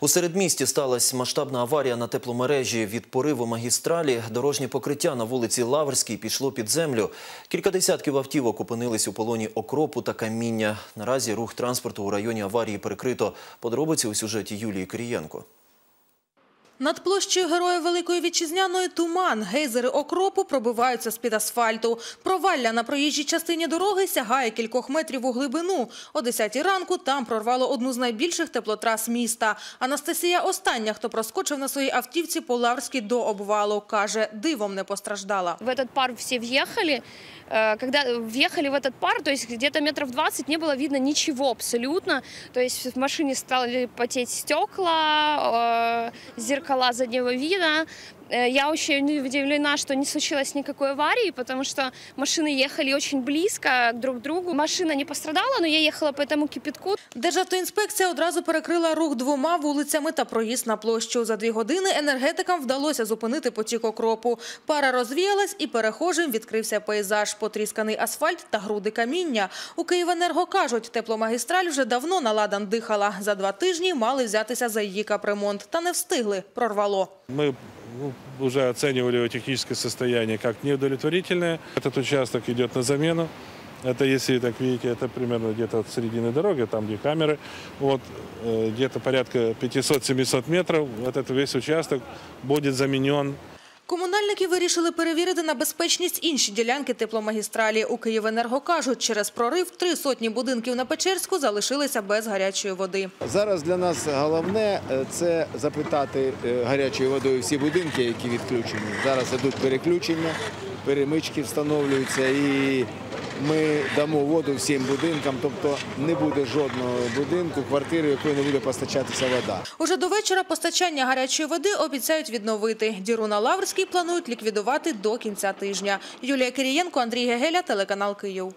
У середмісті сталася масштабна аварія на тепломережі. Від пориву магістралі дорожнє покриття на вулиці Лаврській пішло під землю. Кілька десятків автівок опинились у полоні окропу та каміння. Наразі рух транспорту у районі аварії перекрито. Подробиці у сюжеті Юлії Кирієнко. Над площею Героя Великої Вітчизняної туман. Гейзери окропу пробиваються з-під асфальту. Провалля на проїжджій частині дороги сягає кількох метрів у глибину. О 10 ранку там прорвало одну з найбільших теплотрас міста. Анастасія остання, хто проскочив на своїй автівці по Лаврській до обвалу. Каже, дивом не постраждала. В этот пар все въехали. Э, Когда въехали в этот пар, то есть где-то метров 20 не было видно ничего абсолютно. То есть в машине стали потеть стекла, э, зеркала заднего вида. Э, Я очень удивлена, что не случилось никакой аварии, потому что машины ехали очень близко друг к другу. Машина не пострадала, но я ехала по этому кипятку. Державтоінспекція одразу перекрила рух двома вулицями та проїзд на площу. За дві години енергетикам вдалося зупинити потік окропу. Пара розвіялась і перехожим відкрився пейзаж. Потрісканий асфальт та груди каміння. У Київенерго кажуть, тепломагістраль вже давно на ладан дихала. За два тижні мали взятися за її капремонт. Та не встигли. Прорвало. Мы ну, уже оценивали его техническое состояние как неудовлетворительное. Этот участок идет на замену. Это, если так видите, это примерно где-то от середины дороги, там где камеры. Вот, э, где-то порядка 500-700 метров. Вот этот весь участок будет заменен Комунальники вирішили перевірити на безпечність інші ділянки тепломагістралі. У Київенерго кажуть, через прорив три сотні будинків на Печерську залишилися без гарячої води. Зараз для нас головне е, це запитати е, гарячою водою всі будинки, які відключені. Зараз йдуть переключення, перемички встановлюються і дамо воду всім будинкам, тобто не буде жодного будинку, квартири, якої не буде постачатися вода. Уже до вечора постачання гарячої води обіцяють відновити. Діру на Лаврській планують ліквідувати до кінця тижня. Юлія Кирієнко, Андрій Гегеля, телеканал Київ.